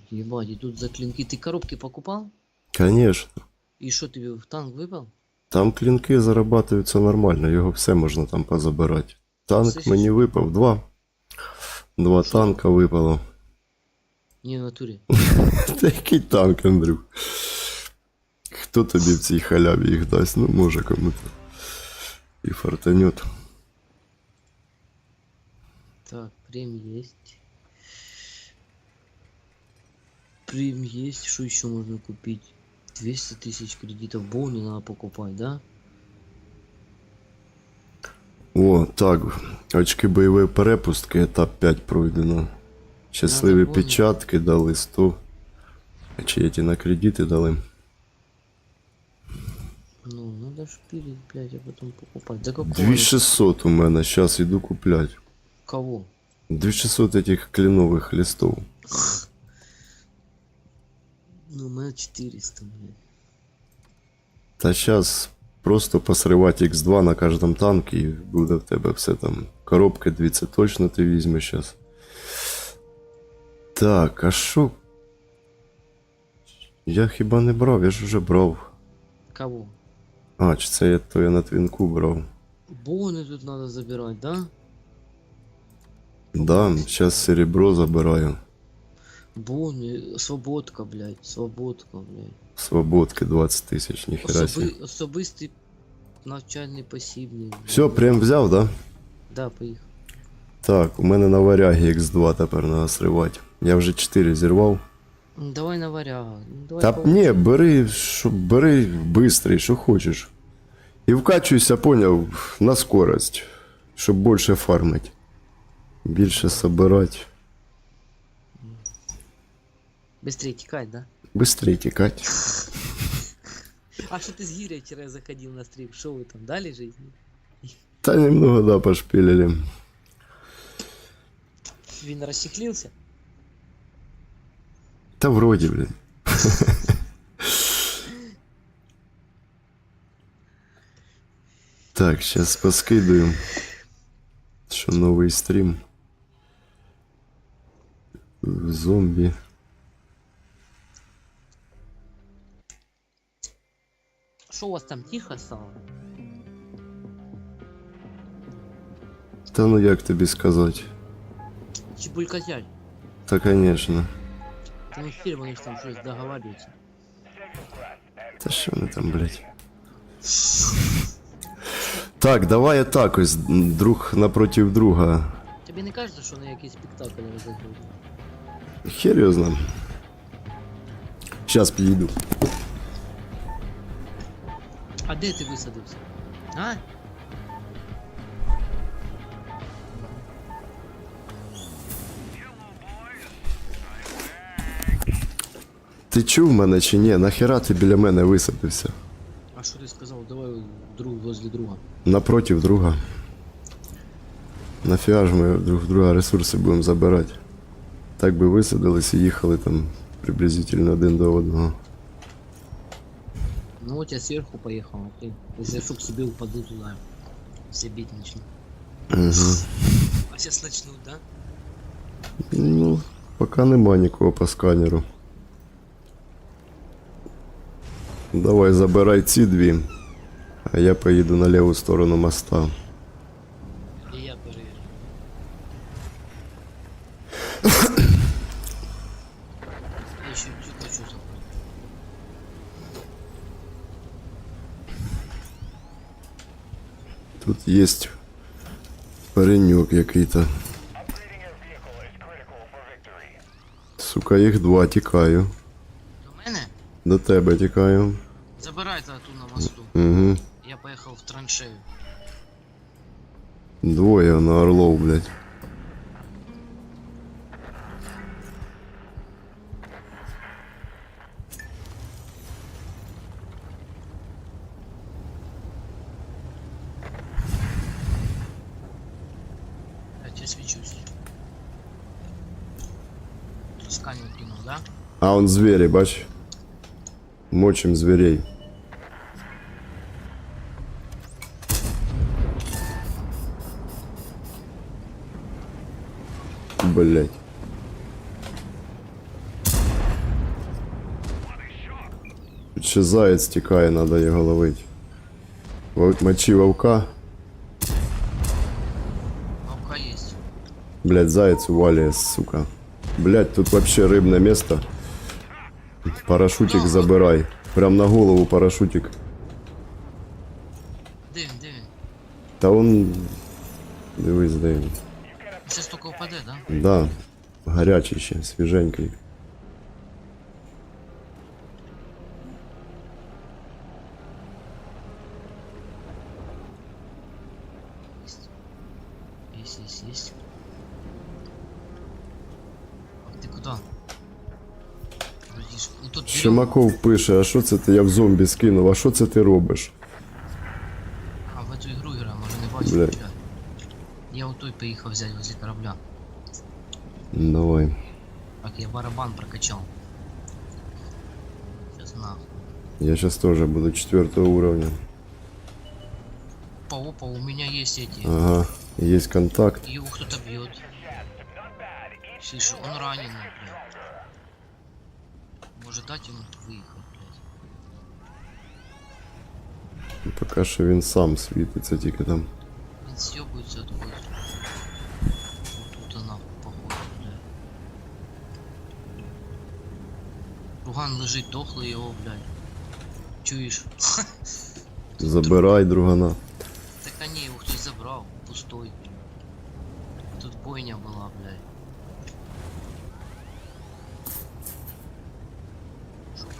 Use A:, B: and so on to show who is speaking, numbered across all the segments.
A: Ебать, ебать, и тут за клинки. Ты коробки покупал?
B: Конечно.
A: И что тебе в танк выпал?
B: Там клінки зарабатуються нормально, його все можна там позабирати. Танк
A: Слышиш?
B: мені випав, два. Два танка випало.
A: Не в натуре.
B: Та який танк, Андрюх? Хто тобі в цій халяві їх дасть? Ну, може кому-то. І фартанет.
A: Так, прем есть. Прем есть. Что еще можно купить? 200 тысяч кредитов. Боуни надо покупать, да?
B: О, так. Очки бойової перепустки, етап 5 пройдено. Щасливі
A: Надо бонус.
B: печатки дали 100. А чи ті на кредити дали?
A: Ну, надо шпилить, блядь, а потом покупать. Да какого?
B: 2600 у мене, зараз іду куплять.
A: Кого?
B: 2600 этих кленовых листов.
A: Ну, у меня 400, блядь.
B: Та зараз просто посривати X2 на кожному танку і буде в тебе все там. Коробки дві, це точно ти візьмеш зараз. Так, а що? Я хіба не брав, я ж вже брав.
A: Кого?
B: А, чи це я то я на твінку брав.
A: Боуни тут надо забирать, да?
B: Да, зараз серебро забираю.
A: Боуни, свободка, блядь, свободка, блядь.
B: Свободки 20 тисяч, ніхера себе.
A: Особи, особистий навчальний блядь.
B: Все, прям взяв, да?
A: Да, поїхав.
B: Так, у мене на варягі X2 тепер треба сривати. Я вже 4 зірвав.
A: Ну, Давай на варяга. Ну, давай
B: Та
A: по-
B: ні, бери, що, бери бистрий, що хочеш. І вкачуйся, поняв, на скорость, щоб більше фармить. Більше собирати.
A: Быстрее тікай, да?
B: Быстрее тікати.
A: А что ты с Гирей вчера заходил на стрим? Что вы там дали жизни?
B: Та немного, да, пошпілили.
A: Він розчехлился?
B: Та вроді, блін. Так, сейчас поскидаю. Що новий стрім. Зомбі.
A: Что у вас там тихо стало?
B: Та ну як тобі сказати?
A: Чебулькозяль.
B: Та конечно.
A: Там эфир, вони ж там щось договариваются.
B: Та що вони там, блядь? Так, давай так ось друг напротив друга.
A: Тобі не кажется, що на якийсь спектакль розігрують?
B: Хер його знам. Щас підійду.
A: А де ти висадився? А?
B: Ти чув мене чи ні? Нахера ти біля мене висадився?
A: А що ти сказав? Давай друг возле друга.
B: Напротив друга. Нафіга ж ми друг друга ресурси будемо забирати. Так би висадились і їхали там приблизительно один до одного.
A: Ну вот я сверху поехал, а ты, если я чтоб себе упаду туда, все бить начну.
B: Угу.
A: А сейчас начнут, да?
B: Ну, поки нема нікого по сканеру. Давай забирай ці дві, а я поїду на ліву сторону моста. Є пареньок який-то.
C: Victory.
B: Сука, їх два, тікаю.
A: До мене?
B: До тебе тікаю.
A: Забирай та ту на мосту.
B: Угу.
A: Я поїхав в траншею.
B: Двоє на орлов, блядь. А он звері, бач. Мочим зверей. Блять. Тут ще заяць тікає, треба його ловити. Вов- Мочи вовка.
A: Лавка есть.
B: Блять, заяц увалие, сука. Блять, тут вообще рыбное место. Парашютик забирай. Прям на голову парашютик.
A: Де він, де він?
B: Та он. Дивись, де він.
A: Сейчас только упаде, да?
B: Да. Гарячий ще, свіженький. Шимаков пише, а що це ти я в зомбі скинув, а що це ти робиш?
A: А в эту игру играю, може не бачу.
B: Бля.
A: нічого. Я у той поїхав взяти возле корабля.
B: Давай.
A: Так, я барабан прокачал. Сейчас нахуй.
B: Я сейчас тоже буду четвертого уровня.
A: Опа, опа, у меня есть эти.
B: Ага, есть контакт.
A: Его кто-то бьет. Слышь, он раненый, блядь. Может дать ему выехать, блядь.
B: Поки що він сам світиться тільки там.
A: Он съебывается от воздуха. Вот тут она, походу, блядь. Руган лежить дохлый его, блядь. Чуешь?
B: Забирай другана.
A: Так а не, его кто-то забрал, пустой. Тут бойня была, блядь.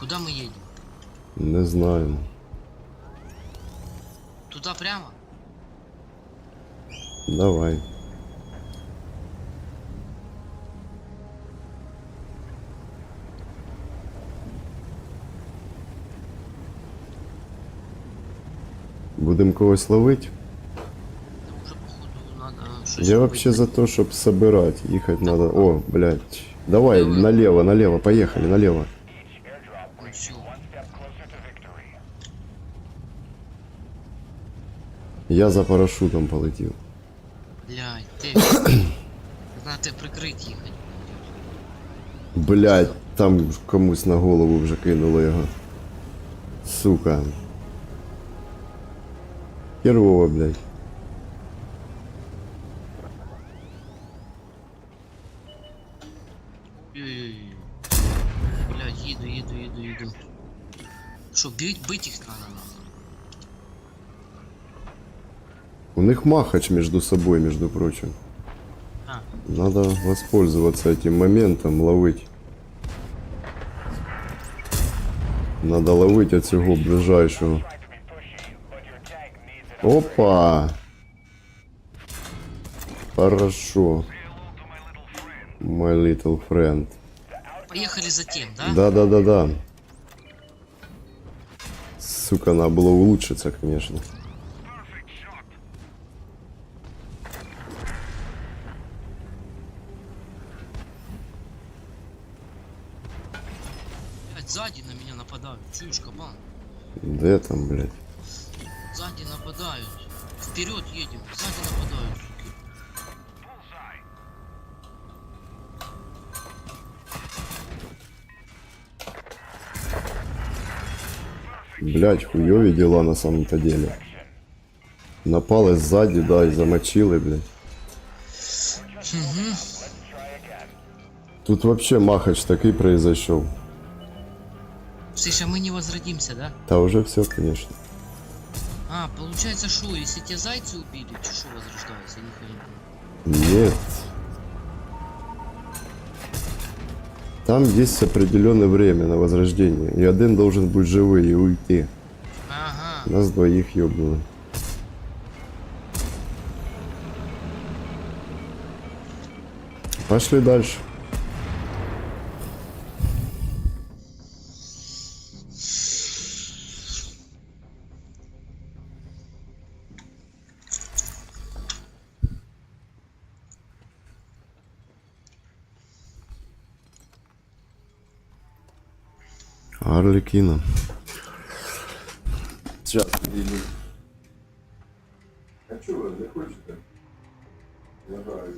A: Куда мы едем?
B: Не знаю.
A: Туда прямо?
B: Давай. Будем когось ловить?
A: Да уже походу надо что
B: Я вообще за то, чтобы собирать. Ехать надо. О, блядь. Давай. налево, налево, поехали, налево. Я за парашютом полетів.
A: Блядь, ты... Надо тебе прикрыть ехать.
B: Блядь, там комусь на голову вже кинуло його. Сука. Херово, блядь.
A: Ой-ой-ой. Блядь, еду, еду, еду, еду. Что, бить, бить их надо? нахуй?
B: У них махач между собой, между прочим.
A: А,
B: Надо воспользоваться этим моментом, ловить. Надо ловить от цього
C: it.
B: Опа! Хорошо. My little friend.
A: поехали за тем, да?
B: Да-да-да-да. Сука, надо было улучшиться, конечно.
A: Блядь, сзади на меня нападают. Чуешь, кабан?
B: Где там, блядь?
A: Сзади нападают. Вперед едем. Сзади нападают.
B: Блядь, хуёві дела на самом-то деле. Напали сзади, да, и замочили, блядь. Тут вообще махач такой произошел.
A: Слышь, а мы не возродимся, да?
B: Да уже все, конечно.
A: А, получается, что, если те зайцы убили, че шо возрождается? Я не понимаю.
B: Нет. Там есть определенное время на возрождение. И один должен быть живый и уйти.
A: Ага.
B: Нас двоих ёбнуло. Пошли дальше. Арликина. Сейчас, А вы не хочете? Ой,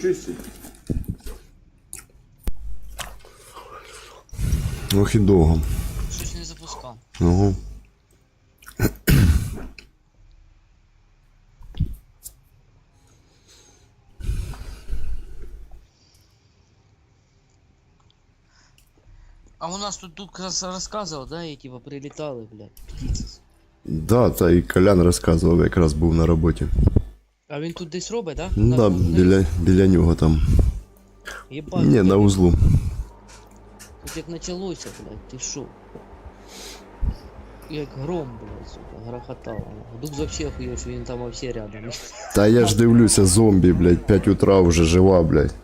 B: чистить. Ох і довго.
A: Щось не запускав.
B: Ага.
A: А у нас тут тут раз розказував, да, і типа прилітали, блядь, птиці.
B: Да, та і Колян розказував, якраз був на роботі.
A: А він тут десь робить, да?
B: Ну да, біля, біля нього там.
A: Єбать,
B: Ні, на узлу.
A: Тут як почалося, блядь, ти шо? Як гром, блядь, сука, грохотало. Дух вообще охуєв, що він там вообще рядом.
B: Та я ж дивлюся, зомбі, блядь, 5 утра вже жива, блядь.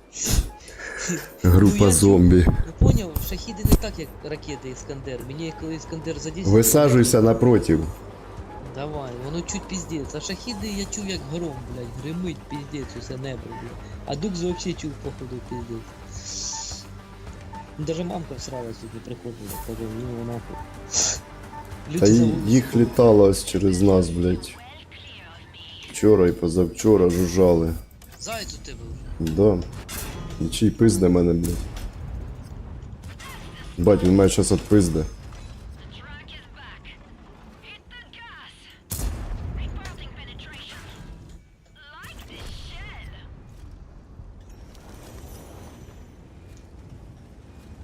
A: Ну,
B: Група
A: я
B: зомбі.
A: Ти поняв, шахіди не так, як ракети Іскандер. Мені коли Іскандер за 10...
B: Висаджуйся напротив.
A: Давай, воно чуть піздець. А шахіди я чув як гром, блядь, гримить піздець усе небо, блядь. А Дукс вообще чув походу піздець. Ну, Даже мамка всрала сьогодні приходила, каже, ну нахуй.
B: Та
A: Люди
B: й-
A: за
B: їх літало ось через нас, блядь. Вчора і позавчора жужжали.
A: Заяць у тебе вже.
B: Да. Нічий пизде мене, блядь. Бать, він має щас отпизде.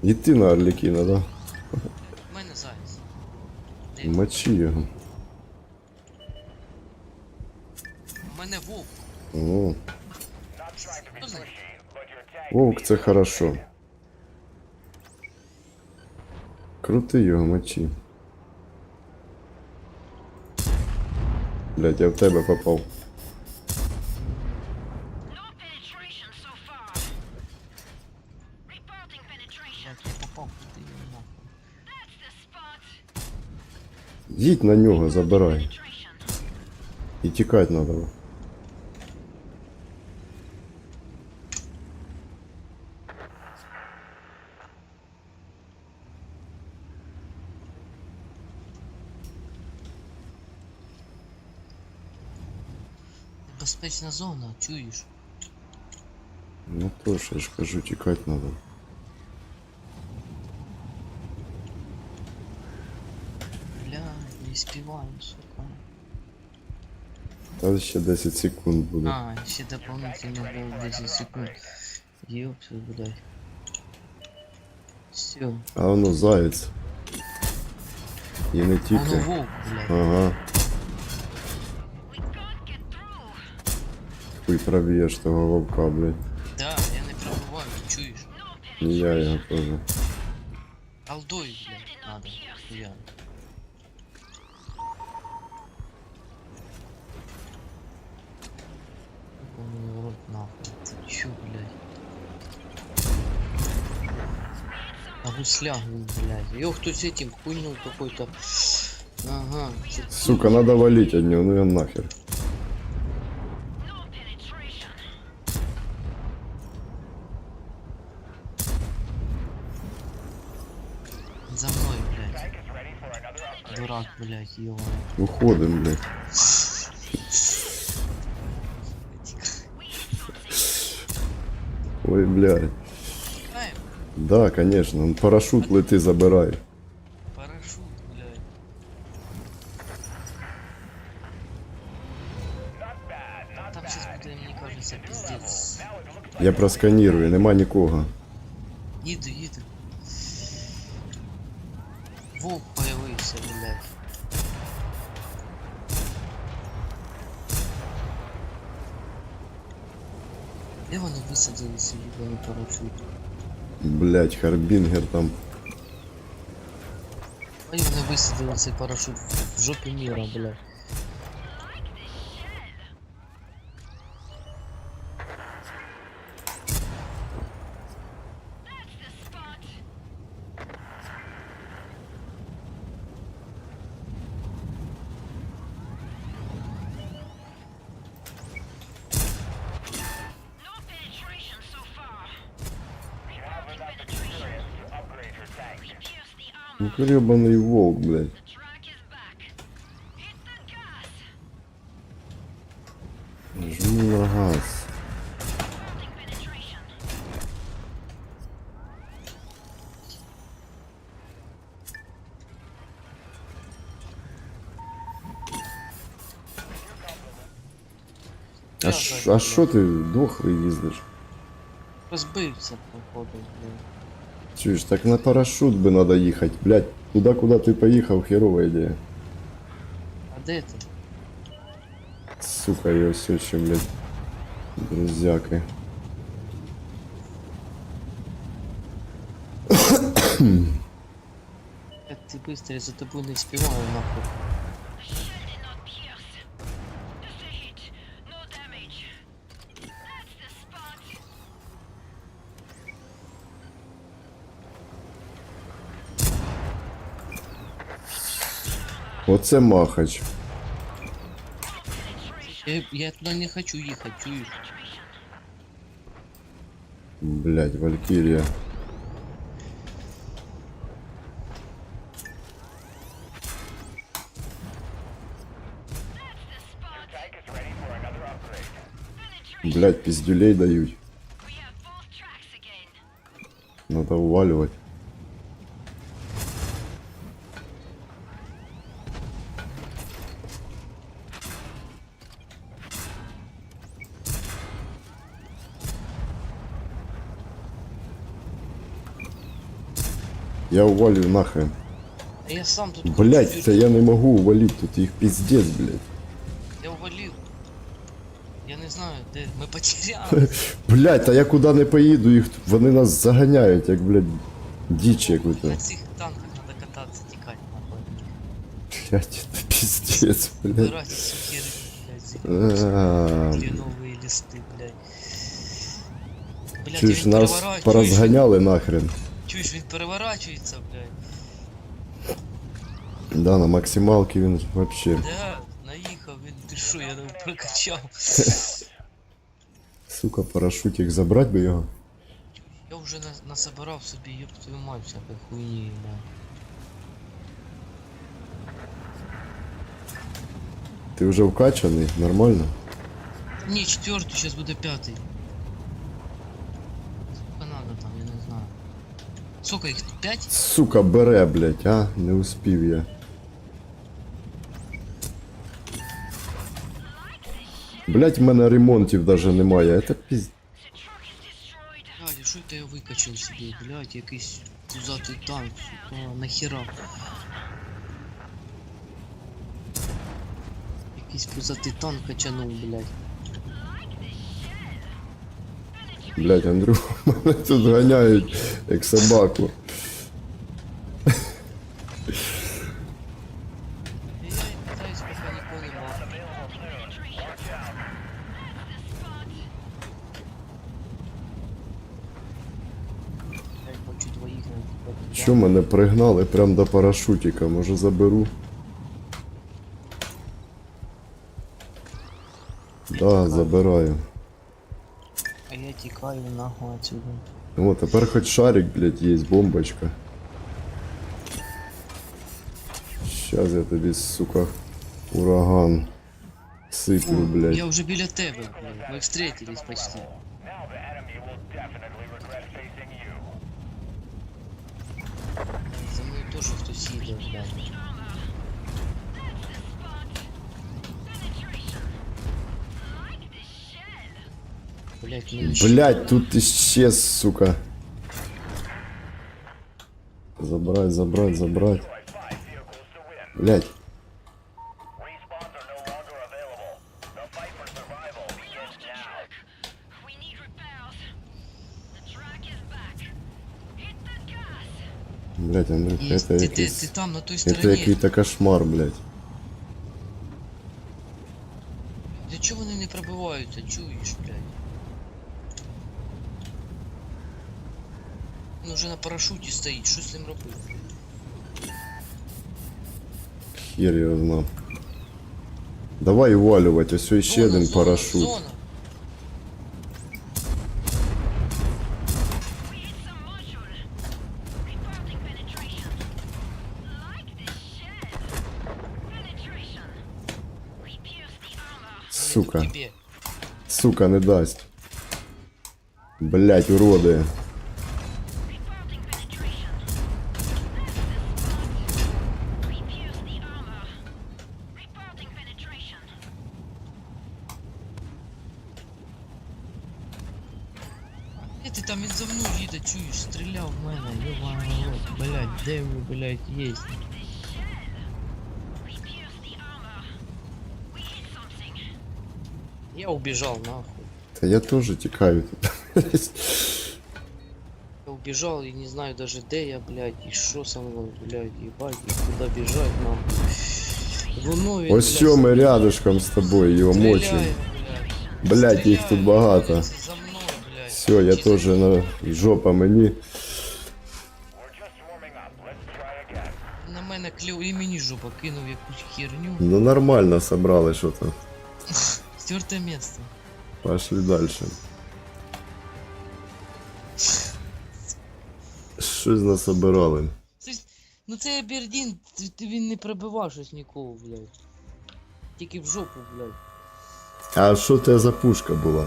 B: Іти на Орлікіна, да?
A: У мене заяць. Де?
B: Мочи його.
A: У мене вовк.
B: О,
C: Not trying to be
A: Who's that?
C: pushy, but your tank
B: вовк це хорошо. Крути його, мочи. Блять, я в тебе попав. Їдь на нього, забирай.
D: Penetration.
B: І тікати треба.
A: Безпечна зона, чуєш?
B: Ну то ж, я ж кажу, тікати треба.
A: Сука.
B: Та ще 10 секунд буде.
A: А, ще дополнительно было 10 секунд. Ёпта, блядь. Все.
B: А воно заяць. І не тільки.
A: волк, блядь.
B: Ага. Хуй проб'єш того вовка, блядь.
A: Да, я не пробуваю, чуєш?
D: No
B: я його теж.
A: А гусля, ну, блядь. Ёх, кто с этим хуйню какой-то. Ага.
B: Сука, надо валить от нього, ну я нахер.
A: За мной, блядь. Дурак, блядь, ёбаный.
B: Уходим, блядь. Ой, блядь. Да, конечно. Ну, Парашют лети, забирай.
A: Парашют, блядь. Там сейчас буде, мені кажется, пиздец.
B: Я просканірую, нема нікого.
A: Їду, їду. Волк появився, блядь. Де вони висадили свій їбаний парашут?
B: Блядь, Харбінгер там.
A: А вони висадили цей парашут в жопі міра, блядь.
B: гребаный волк, блядь. Жми на газ. А что а ти дохлий їздиш?
A: Розбився походу, блядь.
B: Чуєш, так на парашют би надо їхати, блядь. Туди, куди ти поїхав, херова ідея.
A: А де ти?
B: Сука, і ось ось ще, блядь. Друзяки.
A: Як ти быстро, я за тобою не співаю, нахуй.
B: Оце махач.
A: Я, я туди не хочу їхати, чуєш?
B: Блядь, Валькірія.
C: Tank is ready for another
B: Я увалю нахрен.
A: А я сам тут...
B: Блять, це я не можу увалить, тут їх пиздец, блядь.
A: Я увалив. Я не знаю, де. Ми потеряли.
B: Блять, та я куди не поїду, їх вони нас заганяють, як, блядь, дичь якусь.
A: На цих танках треба кататися, тікати, нахуй.
B: Блять, это пиздец, блядь.
A: Вибирати блядь,
B: А,
A: листи, блядь. Блядь,
B: Чуєш, нас
A: переворачує,
B: порозганяли нахрен.
A: Чуєш, він переворачується, блядь.
B: Да, на максималке він вообще.
A: Да, наїхав, він ти що, я не прокачав.
B: Сука, парашутик забрать би його.
A: Я вже на- насобирав собі, ёб твою мать, всякої хуйні, блядь.
B: Ти вже вкачаний, нормально?
A: Ні, четвертий, зараз буде п'ятий. Сколько надо там, я не знаю. Сколько їх? П'ять?
B: Сука, бере, блять, а? Не успів я. Блять, в мене ремонтів даже немає. Это піз...
D: The truck is destroyed.
A: Блядь, а що це я викачав собі, блядь, якийсь пузатий танк, сука, нахера. Якийсь пузатий танк качанув, блядь.
B: Блять, Андрюха, мене тут ганяють, як собаку. Що мене пригнали прям до парашутика, може заберу? Да, забираю.
A: А я тікаю нахуй отсюда.
B: О, тепер хоч шарик, блядь, є, бомбочка. Щас я тобі, сука, ураган сиплю, блядь.
A: Я вже біля тебе, блядь. Ми встретились почти.
C: Now the enemy will definitely regret facing you.
A: За мною теж хтось їде, блядь.
C: now.
D: We need repairs. The track is back. Hit the gas.
B: Блядь, Андрюх,
A: Є,
B: это
A: ти, ти,
B: якийсь...
A: ти там, на той
B: Это
A: стороні.
B: який-то кошмар, блядь.
A: Для чого вони не пробиваються, чуєш, блядь? Він уже на парашуті стоїть, що з ним робити?
B: Хер його знав. Давай увалювать, ось ще
A: Зона,
B: один
A: зона,
B: парашут.
A: Зона.
D: We hit some module. Reporting penetration.
A: ти там він за мною їде, чуєш, стріляв в мене, йобаний рот, блядь, де ви, блядь, є?
D: This shell. We pierced the armor. We hit something.
A: Я убіжав нахуй.
B: Та я теж тікаю тут.
A: Я убежал и не знаю даже где я, блядь, и что со мной, блядь, ебать, и куда бежать нам. Воно він,
B: Ось що ми рядышком з тобою його
A: стріляє,
B: мочимо.
A: блядь.
B: Блядь, їх тут багато. Все, я теж на жопа мені.
A: На мене клюв і мені жопа кинув якусь херню.
B: Ну нормально собрали що-то.
A: Стерте місце.
B: Пошли дальше. Щось насобирали.
A: Це, ж- ну це Абердін, він не пробивав щось нікого, блядь. Тільки в жопу, блядь.
B: А що це за пушка була?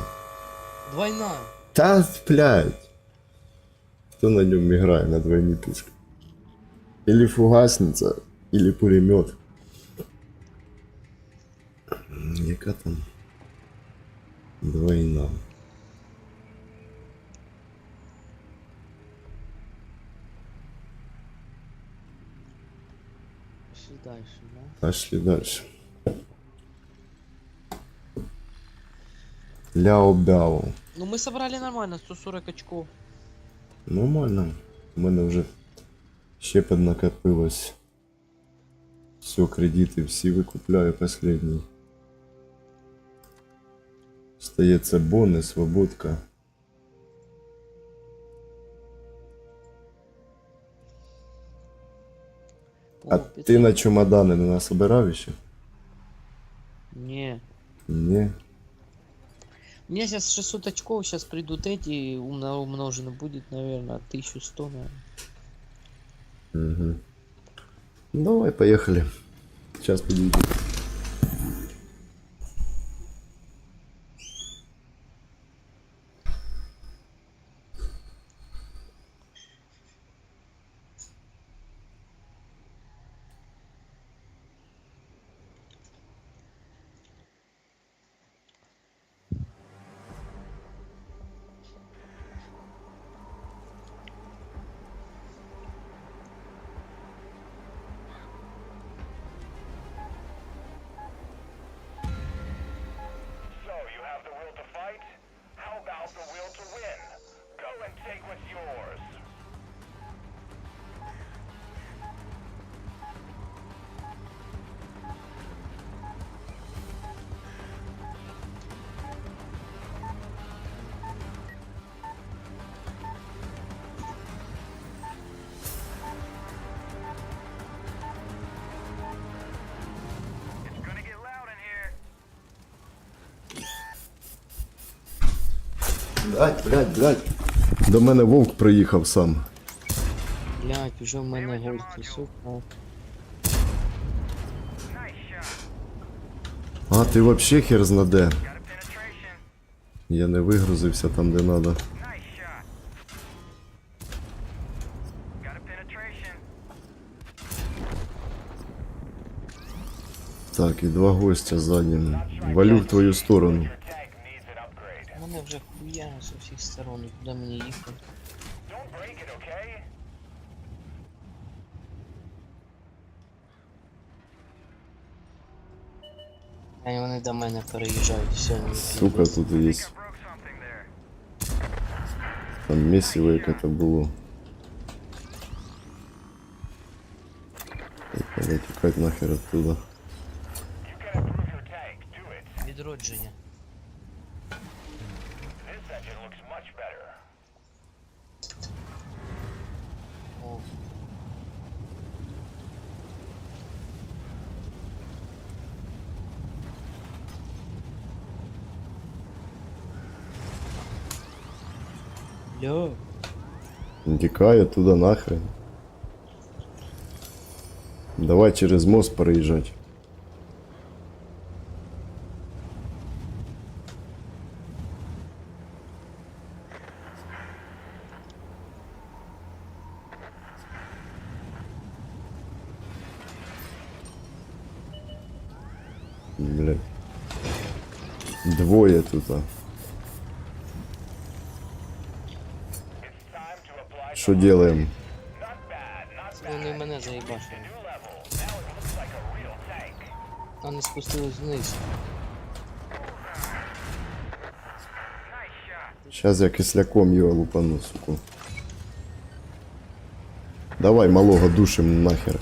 A: Двойна.
B: Та, блядь. Хто на ньому грає на двойні пушки? Или фугасниця, или пулемет. М, Яка там? Двойна.
A: Пішли далі, да?
B: Пошли дальше. Ляо-бяо.
A: Ну ми собрали нормально, 140 очков.
B: Нормально. У мене вже ще поднакопилось. Все, кредити всі викупляю последній. Стається бони, свободка.
A: О,
B: А
A: 500.
B: ти на чемодани не насобирав ще?
A: Не.
B: Ні.
A: Меня сейчас 600 очков, сейчас придут эти, умно умножено будет, наверное, 1100, наверное.
B: Угу. Давай, поехали. Сейчас подойди.
C: the wheel to
B: Блять, блять, блять. До мене вовк приїхав сам.
A: Блять, уже в мене гості, сука.
B: А, ти вообще хер знаде. Я не вигрузився там, де надо. Так, і два гостя ззаді. Валю в твою сторону.
C: upgrade.
A: Мене вже хуя з усіх сторон, і куди мені їхати.
C: Don't break it, okay?
A: А вони до мене переїжджають, все, мені
B: Сука,
A: пиздець.
B: тут є.
C: I broke something there.
B: Там місіво яке-то було. Так, Треба тікати нахер оттуда.
C: You can
A: Ля.
B: Тікає туди нахрен. Давай через мост переїжджати. Що делаем?
A: Вони мене заїбашили. Вони спустились вниз.
B: Сейчас я кисляком його лупану, суку. Давай малого душим нахер.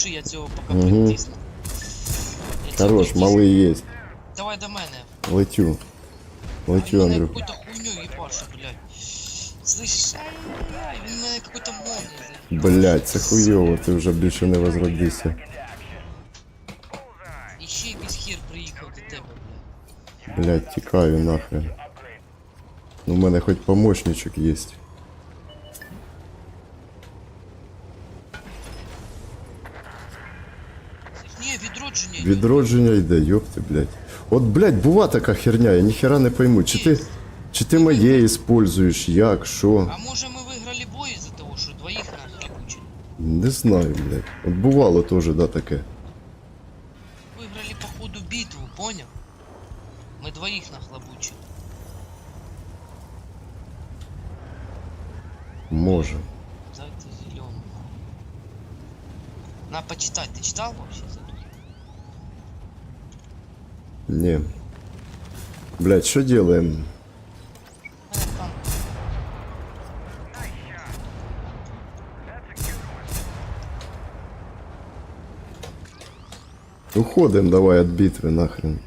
A: души, я цього поки
B: Мгм.
A: притисну. Я цього
B: Хорош,
A: притисну.
B: малий есть.
A: Давай до мене.
B: Летю. Летю,
A: Він мене
B: Андрюх.
A: какую-то хуйню ебашу, блядь. Слышь, ай-яй-яй, він мене какой-то молния заебал.
B: Блять, це хуйово, ти вже більше не возродишся.
A: І ще якийсь хер приїхав до тебе, блядь.
B: Блять, тікаю нахрен. Ну, у мене хоч помощничок є.
A: Ні, відродження. йде.
B: Відродження йде, йопти, блять. От, блять, бува така херня, я ніхера не пойму. Чи ти, чи ти моє используєш, як, що?
A: А може ми виграли бой із-за того, що двоїх нас ебучили?
B: Не знаю, блять. От бувало теж, да, таке.
A: Виграли по ходу битву, понял? Ми двоїх нахлобучили.
B: Може.
A: Зайти зеленый. На, почитай. Ты читал вообще?
B: Не. Блять, що делаем? Уходим давай от битвы нахрен.